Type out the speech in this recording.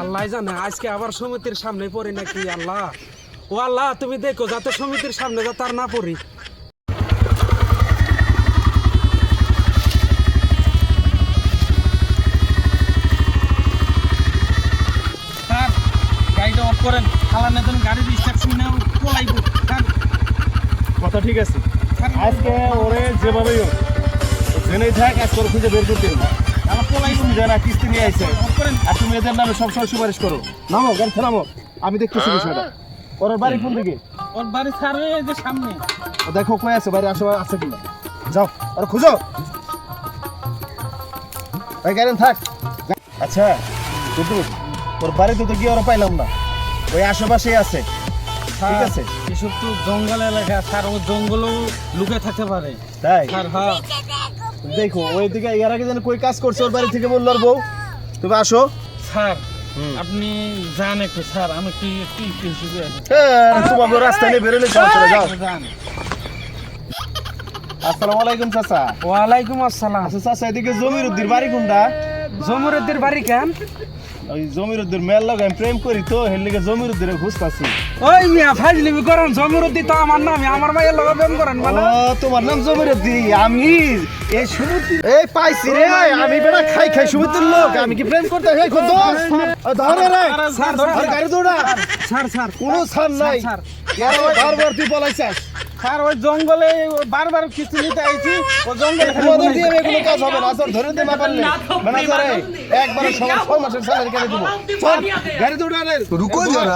আল্লাহ জানে আজকে আবার সমিতির সামনে পড়ি নাকি আল্লাহ? ও আল্লাহ তুমি দেখো যাতে সমিতির সামনে যাতে আর না পড়ি। অফ করেন। খালার নেতন গাড়ির স্টার্ট শুনে পলাইব। কথা ঠিক আছে। আজকে ওরে যেভাবেই হোক ও জেনেই থাক আজকে ওর খুঁজে বের করতে হবে। আমার পলাইব কিস্তি জানা কিস্তি নিয়ে আইছে। আর তুমি এদের নামে সবসময় সুপারিশ করো। নামো গাড়ি নামো আমি দেখতেছি বিষয়টা। ওর বাড়ি কোন দিকে? ওর বাড়ি স্যার এই যে সামনে। দেখো কই আছে? বাড়ি আছে কিনা? যাও আর খুঁজো। গাড়ি থাক। আচ্ছা দুদু তোর বাড়িতে তো গিয়ে ওরা পাইলাম না। ওই আশেপাশেই আছে। ঠিক আছে? এসব তো জঙ্গল এলাকা। স্যার ও জঙ্গলও লুকে থাকতে পারে। তাই? স্যার হ্যাঁ। দেখো ওই দিকে এর আগে যেন কই কাজ করছে ওর বাড়ি থেকে বলল বউ। তুমি আসো। স্যার আপনি যান একটু স্যার আমি কি কি কি হিসেবে আছি। হ্যাঁ তোমাকে রাস্তা নিয়ে বেরোলে চলে যাও। আসসালামু আলাইকুম চাচা। ওয়ালাইকুম আসসালাম। আচ্ছা চাচা এদিকে জমির উদ্দির বাড়ি কোনটা? জমুরুদ্দির বাড়ি কেন? ওই জমির উদ্দির মেল লগে আমি প্রেম করি তো হের লিগে জমির উদ্দিরে খুঁজতাছি। ওই মিয়া ফাজলিমি করেন জমুরুদ্দি তো আমার নামই আমার মায়ের লগে প্রেম করেন মানে তোমার নাম জমির উদ্দি আমি? এই সুমতি এই পাইছি রে আমি বেটা খাই খাই সুমতির লোক আমি কি প্রেম করতে খাই খোদ? ধরে রে স্যার, ধরে গাড়ি দৌড়া। Sir sir. কোনো ছাড় নাই। স্যার, বারবার তুই বলাইছিস স্যার ওই জঙ্গলে বারবার কিছু নিতে আইছি ও জঙ্গলে মদর দিয়ে কোনো কাজ হবে না। স্যার ধরে দিতে না পারলে মানে স্যার একবারে সবার ছয় মাসের স্যালারি কেটে দেবো। স্যার গাড়ি তো রুকো যারা